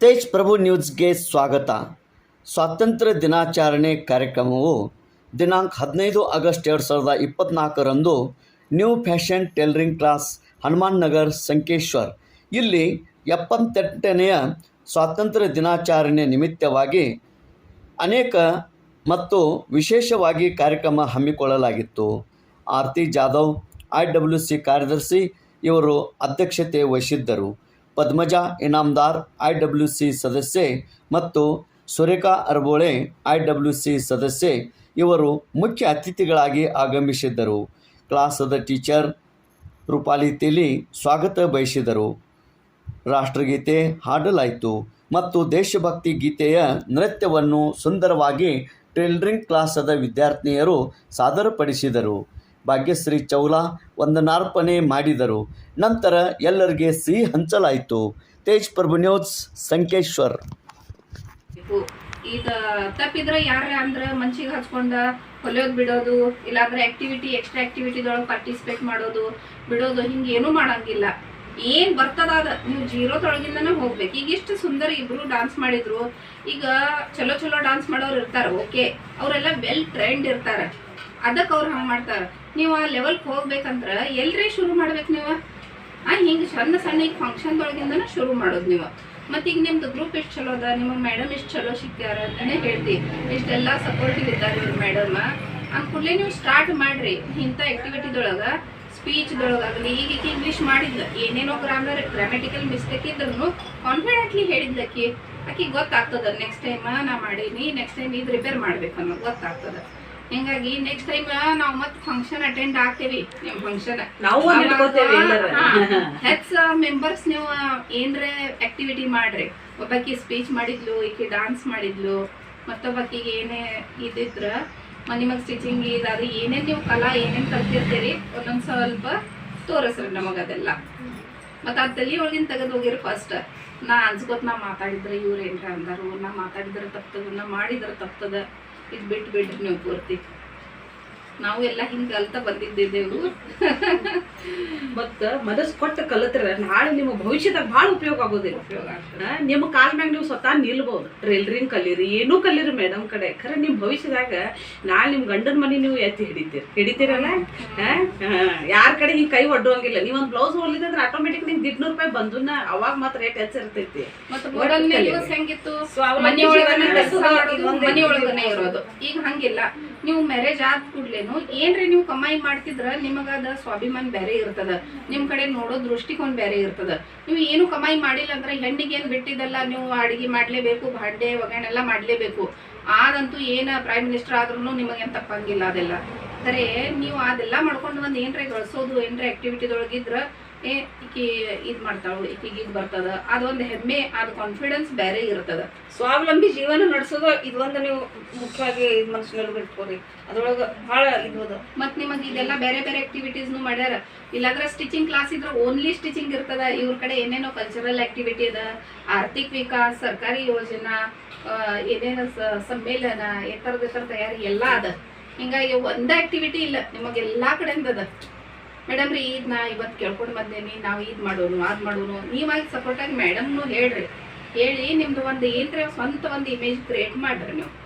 ತೇಜ್ ಪ್ರಭು ನ್ಯೂಸ್ಗೆ ಸ್ವಾಗತ. ಸ್ವಾತಂತ್ರ್ಯ ದಿನಾಚರಣೆ ಕಾರ್ಯಕ್ರಮವು ದಿನಾಂಕ ಹದಿನೈದು ಆಗಸ್ಟ್ ಎರಡು ಸಾವಿರದ ಇಪ್ಪತ್ತ್ನಾಲ್ಕರಂದು new fashion tailoring class Hanuman Nagar, Sankeshwar. ಇಲ್ಲಿ ಎಪ್ಪತ್ತೆಂಟನೆಯ ಸ್ವಾತಂತ್ರ್ಯ ದಿನಾಚರಣೆ ನಿಮಿತ್ತವಾಗಿ ಅನೇಕ ಮತ್ತು ವಿಶೇಷವಾಗಿ ಕಾರ್ಯಕ್ರಮ ಹಮ್ಮಿಕೊಳ್ಳಲಾಗಿತ್ತು. Arti Jadhav, I W C ಕಾರ್ಯದರ್ಶಿ, ಇವರು ಅಧ್ಯಕ್ಷತೆ ವಹಿಸಿದ್ದರು. Padmaja Inamdar, I W C ಸದಸ್ಯೆ ಮತ್ತು Surekha Arbole, I W C ಸದಸ್ಯೆ ಇವರು ಮುಖ್ಯ ಅತಿಥಿಗಳಾಗಿ ಆಗಮಿಸಿದ್ದರು. ಕ್ಲಾಸದ ಟೀಚರ್ ರೂಪಾಲಿ ತೆಲಿ ಸ್ವಾಗತ ಬಯಸಿದರು. ರಾಷ್ಟ್ರಗೀತೆ ಹಾಡಲಾಯಿತು ಮತ್ತು ದೇಶಭಕ್ತಿ ಗೀತೆಯ ನೃತ್ಯವನ್ನು ಸುಂದರವಾಗಿ ಟೈಲರಿಂಗ್ ಕ್ಲಾಸದ ವಿದ್ಯಾರ್ಥಿನಿಯರು ಸಾದರಪಡಿಸಿದರು. ಭಾಗ್ಯಶ್ರೀ ಚೌಲಾ ವಂದನಾರ್ಪಣೆ ಮಾಡಿದರು. ನಂತರ ಎಲ್ಲರಿಗೆ ಸಿಹಿ ಹಂಚಲಾಯಿತು. ತೇಜ್ ಪ್ರಭು ನ್ಯೂಸ್, ಸಂಕೇಶ್ವರ್. ಈಗ ತಪ್ಪಿದ್ರೆ ಯಾರ ಅಂದ್ರೆ ಮನ್ಸಿಗೆ ಹಚ್ಕೊಂಡ ಹೊಲಿಯೋದ್ ಬಿಡೋದು, ಇಲ್ಲಾಂದ್ರೆ ಆಕ್ಟಿವಿಟಿ ಎಕ್ಸ್ಟ್ರಾ ಆಕ್ಟಿವಿಟಿದೊಳಗೆ ಪಾರ್ಟಿಸಿಪೇಟ್ ಮಾಡೋದು, ಬಿಡೋದು ಹಿಂಗೆ ಏನೂ ಮಾಡಂಗಿಲ್ಲ. ಏನ್ ಬರ್ತದ ಅದ? ನೀವು ಜೀರೋದೊಳಗಿಂದನೇ ಹೋಗ್ಬೇಕು. ಈಗ ಇಷ್ಟು ಸುಂದರ ಇಬ್ರು ಡಾನ್ಸ್ ಮಾಡಿದ್ರು. ಈಗ ಚಲೋ ಚಲೋ ಡಾನ್ಸ್ ಮಾಡೋರು ಇರ್ತಾರ ಓಕೆ ಅವರೆಲ್ಲ ವೆಲ್ ಟ್ರೈನ್ಡ್ ಇರ್ತಾರ. ಅದಕ್ಕೆ ಅವ್ರು ಹಂಗೆ ಮಾಡ್ತಾರ. ನೀವು ಆ ಲೆವೆಲ್ಗೆ ಹೋಗ್ಬೇಕಂದ್ರೆ ಎಲ್ರಿ ಶುರು ಮಾಡ್ಬೇಕು ನೀವು? ಆ, ಹಿಂಗೆ ಸಣ್ಣ ಸಣ್ಣ ಈಗ ಫಂಕ್ಷನ್ದೊಳಗಿಂದನೂ ಶುರು ಮಾಡೋದು ನೀವು. ಮತ್ತೆ ಈಗ ನಿಮ್ದು ಗ್ರೂಪ್ ಎಷ್ಟು ಚಲೋ ಅದ ನಿಮಗೆ ಮೇಡಮ್ ಎಷ್ಟು ಚಲೋ ಸಿಕ್ಕ್ಯಾರ ಅಂತಾನೆ ಹೇಳ್ತಿ. ಇಷ್ಟೆಲ್ಲ ಸಪೋರ್ಟಿವ್ ಇದ್ದಾರೆ ಇವ್ರ ಮೇಡಮ್ ಅಂದ್ ಕೂಡಲೇ ನೀವು ಸ್ಟಾರ್ಟ್ ಮಾಡ್ರಿ. ಇಂಥ ಆ್ಯಕ್ಟಿವಿಟಿದೊಳಗೆ ಸ್ಪೀಚ್ದೊಳಗಾಗಲಿ ಈಗ ಇಂಗ್ಲೀಷ್ ಮಾಡಿದ್ಲ ಏನೇನೋ ಗ್ರಾಮರ್ ಗ್ರಾಮೆಟಿಕಲ್ ಮಿಸ್ಟೇಕ್ ಇದ್ರು ಕಾನ್ಫಿಡೆಂಟ್ಲಿ ಹೇಳಿದ್ಲಕ್ಕಿ ಆಕೆ. ಗೊತ್ತಾಗ್ತದ ನೆಕ್ಸ್ಟ್ ಟೈಮ್ ನಾ ಮಾಡೀನಿ ನೆಕ್ಸ್ಟ್ ಟೈಮ್ ಇದು ರಿಪೇರ್ ಮಾಡ್ಬೇಕು ಅನ್ನೋದು ಗೊತ್ತಾಗ್ತದ. ಹಿಂಗಾಗಿ ನೆಕ್ಸ್ಟ್ ಟೈಮ್ ನಾವು ಮತ್ತೆ ಫಂಕ್ಷನ್ ಅಟೆಂಡ್ ಆಗ್ತೇವಿ ನೀವು ಫಂಕ್ಷನ್ ನಾವು ಒಂದ್ ಇಟ್ಕೋತೇವಿ ಎಲ್ಲರ. ಹೆಚ್ ಮೆಂಬರ್ಸ್ ನೀವು ಏನ್ರೆ ಆಕ್ಟಿವಿಟಿ ಮಾಡ್ರಿ. ಒಬ್ಬಾಕಿ ಸ್ಪೀಚ್ ಮಾಡಿದ್ಲು ಈಕಿ ಡಾನ್ಸ್ ಮಾಡಿದ್ಲು ಮತ್ತೊಬ್ಬಾಕಿಗೆ ಏನೇ ಇದಿದ್ರ ನಿಮಗೆ ಸ್ಟಿಚಿಂಗ್ ಇದಾದ್ರೆ ಏನೇನ್ ನೀವು ಕಲಾ ಏನೇನ್ ಕಲ್ತಿರ್ತೀರಿ ಒಂದೊಂದ್ ಸ್ವಲ್ಪ ತೋರಿಸ್ರಿ ನಮಗ ಅದೆಲ್ಲ. ಮತ್ತೆ ಆ ತಲೆ ಒಳಗಿನ ತೆಗೆದು ಹೋಗಿರಿ ಫಸ್ಟ್ ನಾ ಅನ್ಸ್ಕೊತ್ ನಾ ಮಾತಾಡಿದ್ರೆ ಇವ್ರ ಏನ್ರ ಅಂದಾರು ನಾ ಮಾತಾಡಿದ್ರೆ ತಪ್ತದ ನಾ ಮಾಡಿದ್ರೆ ತಪ್ತದ. बीट बीट वरती. ನೀವು ಎಲ್ಲ ಹಿಂಗೆ ಕಲ್ತ ಬಂದಿದ್ದೇವು ಮತ್ತ ಮನಸ್ ಕೊಟ್ಟ ಕಲತ್ರ ನಾಳೆ ನಿಮ್ಮ ಭವಿಷ್ಯದಾಗ ಬಹಳ ಉಪಯೋಗ ಆಗೋದಿಲ್ಲ. ಉಪಯೋಗ ನಿಮ್ಮ ಕಾಲ್ ಮ್ಯಾಗ ನೀವು ಸ್ವತಃ ನಿಲ್ಬೋದು. ಟ್ರೇಲ್ರಿಂಗ್ ಕಲೀರಿ ಏನೂ ಕಲೀರಿ ಮೇಡಮ್ ಕಡೆ. ಖರೆ ನಿಮ್ಮ ಭವಿಷ್ಯದಾಗ ನಾಳೆ ನಿಮ್ಮ ಗಂಡನ ಮನೆ ನೀವು ಎತ್ತಿ ಹಿಡಿತೀರಿ. ಹಿಡಿತೀರಲ್ಲ? ಯಾರ ಕಡೆ ಹಿಂಗೆ ಕೈ ಒಡ್ಡುವಂಗಿಲ್ಲ ನೀವು ಒಂದು ಬ್ಲೌಸ್ ಹೊಲಿದ್ರೆ ಆಟೋಮೆಟಿಕ್ ನಿಮ್ಗೆ ದಿಡ್ನೂರು ರೂಪಾಯಿ ಬಂದನ್ನ ಅವಾಗ ಮಾತ್ರ ರೇಟ್ ಹೆಚ್ಚಿರ್ತೈತಿ ಹೆಂಗಿತ್ತು? ಇರೋದು ಈಗ ಹಂಗಿಲ್ಲ. ನೀವು ಮ್ಯಾರೇಜ್ ಆದ ಕೂಡ್ಲೇನು ಏನ್ರಿ ನೀವು ಕಮಾಯಿ ಮಾಡ್ತಿದ್ರ? ನಿಮಗದ ಸ್ವಾಭಿಮಾನ ಬೇರೆ ಇರ್ತದ. ನಿಮ್ ಕಡೆ ನೋಡೋ ದೃಷ್ಟಿಕೋನ ಬೇರೆ ಇರ್ತದ. ನೀವು ಏನು ಕಮಾಯಿ ಮಾಡಿಲ್ಲ ಅಂದ್ರೆ ಹೆಣ್ಣಿಗೆ ಏನ್ ಬಿಟ್ಟಿದ್ದಲ್ಲ? ನೀವು ಅಡಿಗೆ ಮಾಡ್ಲೇಬೇಕು, ಭಾಂಡೆ ಒಗ್ಗರಣೆ ಎಲ್ಲ ಮಾಡ್ಲೇಬೇಕು. ಆದಂತೂ ಏನ ಪ್ರೈಮ್ ಮಿನಿಸ್ಟರ್ ಆದ್ರೂ ನಿಮಗೇನು ತಪ್ಪಂಗಿಲ್ಲ ಅದೆಲ್ಲ. ಖರೆ ನೀವು ಅದೆಲ್ಲ ಮಾಡ್ಕೊಂಡು ಬಂದು ಏನ್ರೆ ಗಳಿಸೋದು? ಏನ್ರೆ ಆಕ್ಟಿವಿಟಿದೊಳಗಿದ್ರ ಏ ಈಕಿ ಇದ್ ಮಾಡ್ತಾಳು, ಈಕಿಗೆ ಇದು ಬರ್ತದ. ಅದೊಂದು ಹೆಮ್ಮೆ, ಅದು ಕಾನ್ಫಿಡೆನ್ಸ್ ಬೇರೆ ಇರ್ತದ. ಸ್ವಾವಲಂಬಿ ಜೀವನ ನಡೆಸೋದು ಇದೊಂದು ನೀವು ಮುಖ್ಯವಾಗಿ ಮನಸ್ಸಿನಲ್ಲಿ ಇಟ್ಕೋರಿ ಅದ್ರೊಳಗೆ ಬಹಳ ಇದು ಮತ್ ನಿಮಗ್ ಇದೆಲ್ಲ ಬೇರೆ ಬೇರೆ ಆಕ್ಟಿವಿಟೀಸ್ನು ಮಾಡ್ಯಾರ. ಇಲ್ಲಾಂದ್ರೆ ಸ್ಟಿಚಿಂಗ್ ಕ್ಲಾಸ್ ಇದ್ರೆ ಓನ್ಲಿ ಸ್ಟಿಚಿಂಗ್ ಇರ್ತದ. ಇವ್ರ ಕಡೆ ಏನೇನೋ ಕಲ್ಚರಲ್ ಆಕ್ಟಿವಿಟಿ ಅದ. ಆರ್ಥಿಕ ವಿಕಾಸ್, ಸರ್ಕಾರಿ ಯೋಜನಾ ಏನೇನೋ ಸಮ್ಮೇಳನ ಥರ ತಯಾರಿ ಎಲ್ಲ ಅದ. ಹಿಂಗಾಗಿ ಒಂದೇ ಆಕ್ಟಿವಿಟಿ ಇಲ್ಲ. ನಿಮಗೆ ಎಲ್ಲಾ ಕಡೆಯಿಂದ ಅದ. ಮೇಡಮ್ ರೀ ನಾ ಇವತ್ತು ಕೇಳ್ಕೊಂಡು ಬಂದೇನಿ, ನಾವು ಇದ್ ಮಾಡೋನು ಅದ್ ಮಾಡೋನು. ನೀವಾಗಿ ಸಪೋರ್ಟಾಗಿ ಮೇಡಮ್ನು ಹೇಳ್ರಿ. ಹೇಳಿ, ನಿಮ್ದು ಒಂದು ಏನ್ರಿ ಸ್ವಂತ ಒಂದು ಇಮೇಜ್ ಕ್ರಿಯೇಟ್ ಮಾಡ್ರಿ ನೀವು.